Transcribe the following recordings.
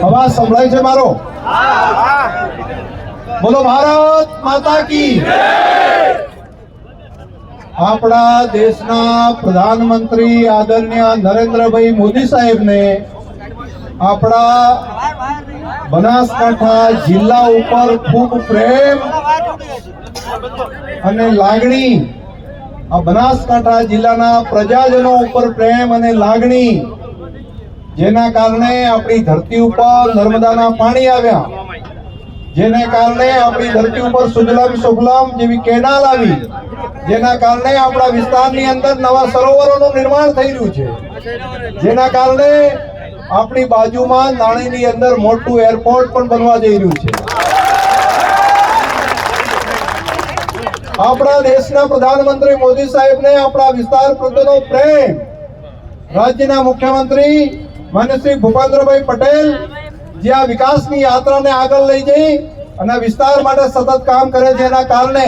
અવાજ સંભળાય છે મારો? બોલો, ભારત માતા કી આપણા દેશના પ્રધાનમંત્રી આદરણીય નરેન્દ્રભાઈ મોદી સાહેબને આપણા બનાસકાંઠા જિલ્લા ઉપર ખૂબ પ્રેમ અને લાગણી આ બનાસકાંઠા જિલ્લાના પ્રજાજનો ઉપર પ્રેમ અને લાગણી જેના કારણે આપણી ધરતી ઉપર નર્મદાના પાણી આવ્યા. જેને કારણે આપણી ધરતી ઉપર સુજલામ સુફલામ જેવી કેનાલ આવી. જેના કારણે આપણા વિસ્તારની અંદર નવા સરોવરોનું નિર્માણ થઈ રહ્યું છે. જેના કારણે આપણી બાજુમાં નાણીની અંદર મોટું એરપોર્ટ પણ બનવા જઈ રહ્યું છે. આપણા દેશના પ્રધાનમંત્રી મોદી સાહેબને આપણા વિસ્તાર પ્રત્યેનો પ્રેમ. રાજ્યના મુખ્યમંત્રી માન્ય શ્રી ભૂપેન્દ્રભાઈ પટેલ જે આ વિકાસની યાત્રાને આગળ લઈ જઈ અને વિસ્તાર માટે સતત કામ કરે છે એના કારણે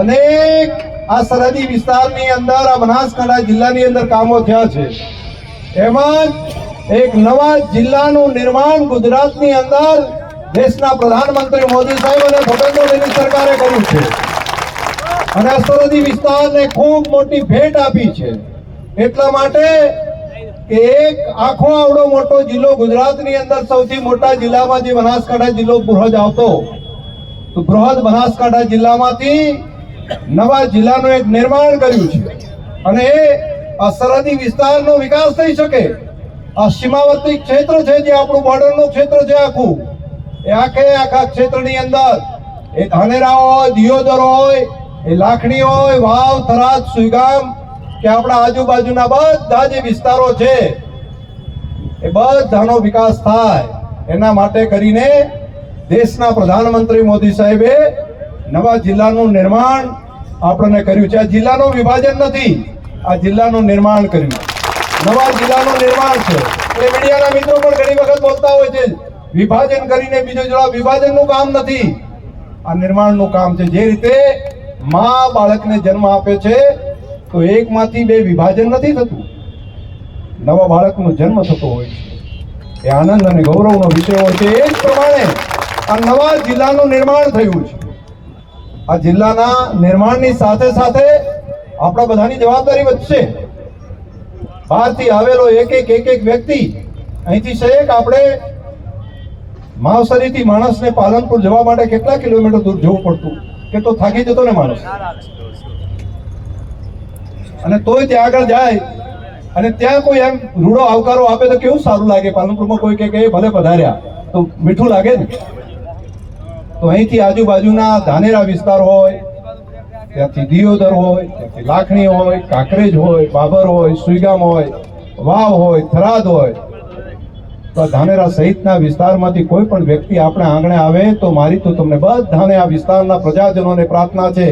અનેક આ સરહદી વિસ્તારની અંદર આ બનાસકાંઠા જિલ્લાની અંદર કામો થયા છે. એમાં એક નવા જિલ્લાનું નિર્માણ ગુજરાતની અંદર દેશના પ્રધાનમંત્રી મોદી સાહેબ અને ભૂપેન્દ્રભાઈની સરકારે કર્યું છે. અને આ સરહદી વિસ્તારને ખૂબ મોટી ભેટ આપી છે. એટલા માટે એક આખો આવડો મોટો જિલ્લો ગુજરાતની અંદર સૌથી મોટા જિલ્લામાં જે બનાસકાંઠા જિલ્લો બૃહદ આવતો. તો બૃહદ બનાસકાંઠા જિલ્લામાંથી નવા જિલ્લાનું એક નિર્માણ કર્યું છે. અને એ આ સરહદી વિસ્તારનો વિકાસ થઈ શકે. આ સીમાવર્તી ક્ષેત્ર છે જે આપણું બોર્ડરનું ક્ષેત્ર છે આખું. એ આખે આખા ક્ષેત્રની અંદર એ ધાનેરા હોય, દિયોદર હોય, એ લાખણી હોય, વાવ, થરાદ, સુઈગામ કે આપણા આજુબાજુના બધા જે વિસ્તારો છે, એ બધાનો વિકાસ થાય. એના માટે કરીને દેશના પ્રધાનમંત્રી મોદી સાહેબે નવા જિલ્લાનું નિર્માણ આપણને કર્યું છે. આ જિલ્લાનું વિભાજન નથી, આ જિલ્લાનું નિર્માણ કર્યું. નવા જિલ્લાનું નિર્માણ છે. એટલે મીડિયાના મિત્રો પણ ઘણી વખત બોલતા હોય છે, વિભાજન કરીને બીજો જિલ્લા વિભાજનનું કામ નથી. આ નિર્માણનું કામ છે. જે રીતે માં બાળકને જન્મ આપે છે તો એકમાંથી બે વિભાજન નથી થતું. નવા બાળકનો જન્મ થતો હોય છે. એ આનંદ અને ગૌરવનો વિષય હોય છે. એ જ પ્રમાણે આ નવા જિલ્લાનું નિર્માણ થયું છે. આ જિલ્લાના નિર્માણની સાથે સાથે આપણા બધાની જવાબદારી વધશે. બહારથી આવેલો એક એક એક એક વ્યક્તિ અહીંથી શેક આપણે માવસરીથી માણસને પાલનપુર જવા માટે કેટલા કિલોમીટર દૂર જવું પડતું? કે તો થાકી જતો ને માણસ? અને તોય ત્યાં આગળ જાય અને ત્યાં કોઈ એમ રૂડો આવકારો આપે તો કેવું સારું લાગે? પાલનપુરમાં કોઈ કે ભલે પધાર્યા, તો મીઠું લાગે ને? તો અહીંથી આજુબાજુના ધાનેરા વિસ્તાર હોય, ત્યાંથી દિયોદર હોય, ત્યાંથી લાખણી હોય, કાંકરેજ હોય, બાબર હોય, સુઈગામ હોય, વાવ હોય, થરાદ હોય, તો ધાનેરા સહિતના વિસ્તારમાંથી કોઈ પણ વ્યક્તિ આપણે આંગણે આવે તો મારી તો તમને બધાને આ વિસ્તારના પ્રજાજનોને પ્રાર્થના છે.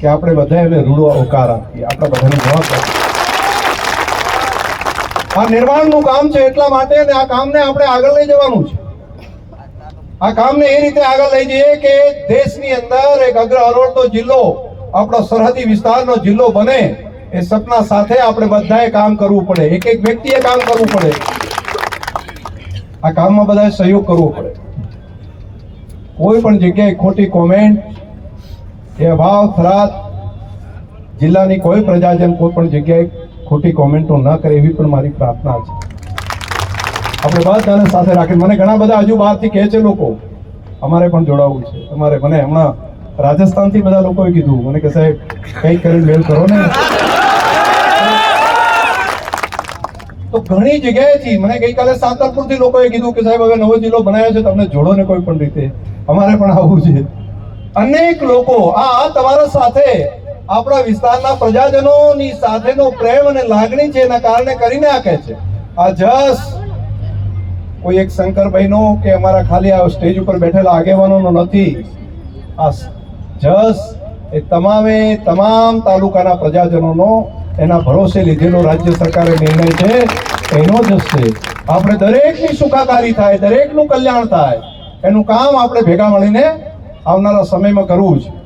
કે આપણે બધા એને રૂડો ઓકાર આપીએ. આપણે બધાની જવાબદારી આ નિર્માણનું કામ છે એટલા માટે ને આ કામને આપણે આગળ લઈ જવાનું છે. આ કામને એ રીતે આગળ લઈ જઈએ કે દેશની અંદર એક અગ્ર અરોડતો જિલ્લો, આપણો સરહદી વિસ્તારનો જિલ્લો બને એ સપના સાથે આપણે બધાએ કામ કરવું પડે. એક એક વ્યક્તિએ કામ કરવું પડે. આ કામમાં બધાએ સહયોગ કરવો પડે. કોઈ પણ જગ્યાએ ખોટી કોમેન્ટ એ અભાવ થરાદ જિલ્લાની કોઈ પ્રજાજન કોઈ પણ જગ્યાએ ખોટી કોમેન્ટો ન કરે એવી પણ મારી પ્રાર્થના છે. આપણે બધાને સાથે રાખીને, મને ઘણા બધા હજુ બહારથી કહે છે લોકો, અમારે પણ જોડાવવું છે. અમારે મને હમણાં રાજસ્થાનથી બધા લોકોએ કીધું. મને કે સાહેબ, કંઈક કરીને મેલ કરો ને. તો ઘણી જગ્યાએથી મને ગઈકાલે સાતરપુરથી લોકોએ કીધું કે સાહેબ, હવે નવો જિલ્લો બનાવ્યો છે, તમને જોડો ને કોઈ પણ રીતે. અમારે પણ આવવું છે. અનેક લોકો આ તમારા સાથે આપણા વિસ્તારના પ્રજાજનોની સાથેનો પ્રેમ અને લાગણી છે એના કારણે કરીને આ કહે છે. આ જસ કોઈ એક શંકરભાઈનો કે અમારા ખાલી આ સ્ટેજ ઉપર બેઠેલા આગેવાનોનો નથી. આ જસ એ તમામે તમામ તાલુકાના પ્રજાજનોનો એના ભરોસે લીધેલો રાજ્ય સરકારે નિર્ણય છે. એનો જસ છે. આપણે દરેકની સુખાકારી થાય, દરેકનું કલ્યાણ થાય. એનું કામ આપણે ભેગા મળીને આવનારા સમયમાં કરવું છે